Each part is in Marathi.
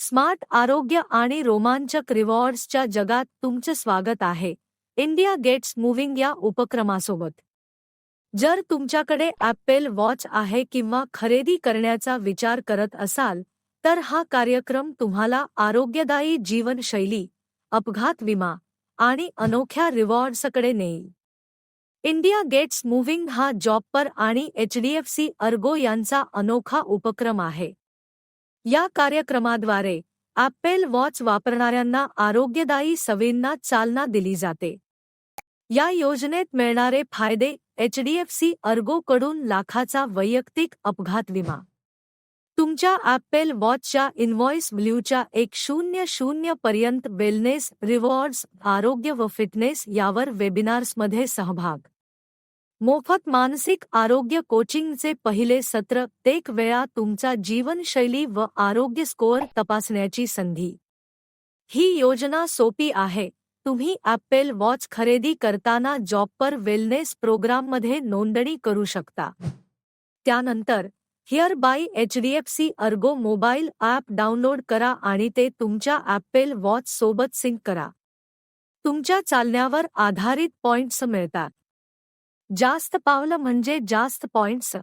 स्मार्ट आरोग्य आणि रोमांचक रिवॉर्ड्सच्या जगात तुमचं स्वागत आहे. इंडिया गेट्स मूव्हिंग या उपक्रमासोबत. जर तुमच्याकडे ॲपेल वॉच आहे किंवा खरेदी करण्याचा विचार करत असाल तर हा कार्यक्रम तुम्हाला आरोग्यदायी जीवनशैली अपघात विमा आणि अनोख्या रिवॉर्ड्सकडे नेईल. इंडिया गेट्स मूव्हिंग हा जॉबपर आणि एचडीएफसी अर्गो यांचा अनोखा उपक्रम आहे. या कार्यक्रमाद्वारे ॲपेल वॉच वापरणाऱ्यांना आरोग्यदायी सवयींना चालना दिली जाते. या योजनेत मिळणारे फ़ायदे एचडीएफसी अर्गोकडून लाखाचा वैयक्तिक अपघात विमा. तुमच्या ॲपेल वॉचच्या इन्व्हॉइस व्ह्यूच्या एक शून्य शून्य पर्यंत वेलनेस रिवॉर्ड्स आरोग्य व फिटनेस यावर वेबिनार्समध्ये सहभाग. मोफत मानसिक आरोग्य कोचिंगचे पहिले सत्र एक वेळा तुमचा जीवनशैली व आरोग्य स्कोअर तपासण्याची संधी. ही योजना सोपी आहे. तुम्ही ॲपेल वॉच खरेदी करताना जॉबपर वेलनेस प्रोग्राममध्ये नोंदणी करू शकता. त्यानंतर here by HDFC Ergo mobile app download करा आणि ते तुमच्या ॲपेल वॉच सोबत सिंक करा. तुमच्या चालण्यावर आधारित पॉइंट्स मिळतात. जास्त पावलं म्हणजे जास्त पॉइंट्स.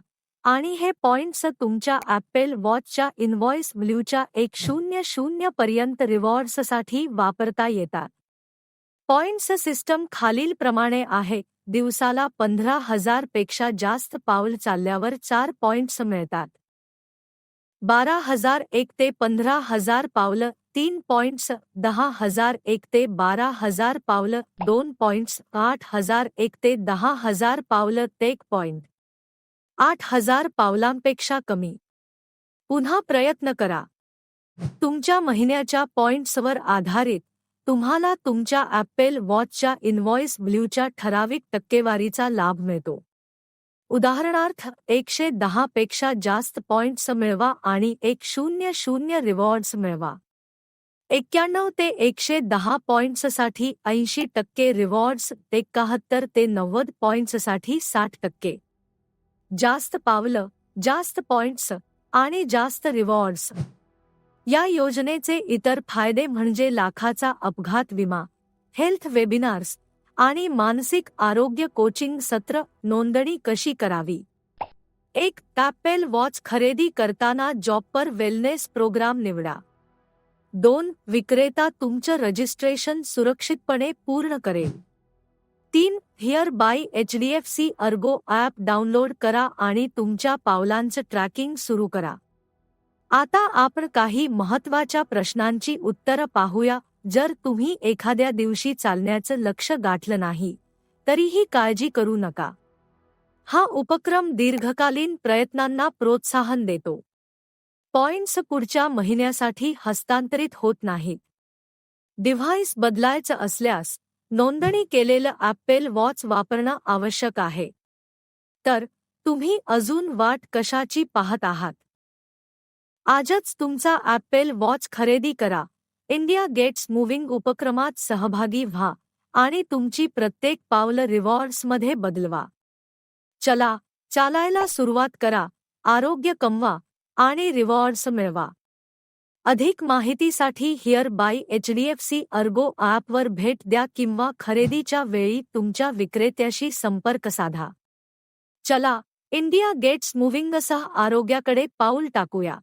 आणि हे पॉइंट्स तुमच्या ॲपेल वॉचच्या इनव्हॉइस ब्ल्यूच्या एक शून्य शून्य पर्यंत रिवॉर्ड्ससाठी वापरता येतात. पॉइंट्स सिस्टम खालीलप्रमाणे आहे. दिवसाला पंधरा हजारपेक्षा जास्त पाऊल चालल्यावर चार पॉइंट्स मिळतात. बारा हजार एक ते पंधरा हजार पावलं तीन पॉइंट्स दहा हजार एक ते बारा हजार पावलं दोन पॉइंट्स आठ हजार एक ते दहा हजार पावलं एक पॉइंट. आठ हजार पावलांपेक्षा कमी. पुन्हा प्रयत्न करा. तुमच्या महिन्याच्या पॉइंट्सवर आधारित तुम्हाला तुमच्या ॲपेल वॉचच्या इनव्हॉइस ब्ल्यूच्या ठराविक टक्केवारीचा लाभ मिळतो. उदाहरणार्थ एकशे दहा पेक्षा जास्त पॉइंट्स मिळवा आणि एक शून्य शून्य रिवॉर्ड्स मिळवा. एक्क्याण्णव ते एकशे दहा पॉइंट्ससाठी ऐंशी टक्के रिवॉर्ड्स एकाहत्तर ते नव्वद पॉइंट्ससाठी साठ टक्के. जास्त पावलं जास्त पॉईंट्स आणि जास्त रिवॉर्ड्स या योजनेचे इतर फायदे म्हणजे लाखाचा अपघात विमा हेल्थ वेबिनार्स आणि मानसिक आरोग्य कोचिंग सत्र नोंदणी कशी करावी? एक टॅपेल वॉच खरेदी करताना जॉबपर वेलनेस प्रोग्राम निवडा. दोन विक्रेता तुमचं रजिस्ट्रेशन सुरक्षितपणे पूर्ण करेल. तीन here by HDFC Ergo app download करा आणि तुमच्या पावलांचं ट्रॅकिंग सुरू करा. आता आपण काही महत्त्वाच्या प्रश्नांची उत्तरं पाहूया जर तुम्ही एखाद्या दिवशी चालण्याचं लक्ष गाठलं नाही तरीही काळजी करू नका. हा उपक्रम दीर्घकालीन प्रयत्नांना प्रोत्साहन देतो. पॉइंट्स पुढच्या महिन्यासाठी हस्तांतरित होत नाहीत. डिव्हाइस बदलायचं असल्यास नोंदणी केलेलं ॲपेल वॉच वापरणं आवश्यक आहे. तर तुम्ही अजून वाट कशाची पाहत आहात? आजच तुमचा ॲपेल वॉच खरेदी करा. इंडिया गेट्स मूव्हिंग उपक्रमात सहभागी व्हा आणि तुमची प्रत्येक पावलं रिवॉर्ड्समध्ये बदलवा. चला चालायला सुरुवात करा. आरोग्य कमवा. आणि रिवॉर्ड्स मिळवा. अधिक माहितीसाठी here by H HDFC Ergo ॲपवर भेट द्या किंवा खरेदीच्या वेळी तुमच्या विक्रेत्याशी संपर्क साधा. चला इंडिया गेट्स मूव्हिंगसह आरोग्याकडे पाऊल टाकूया.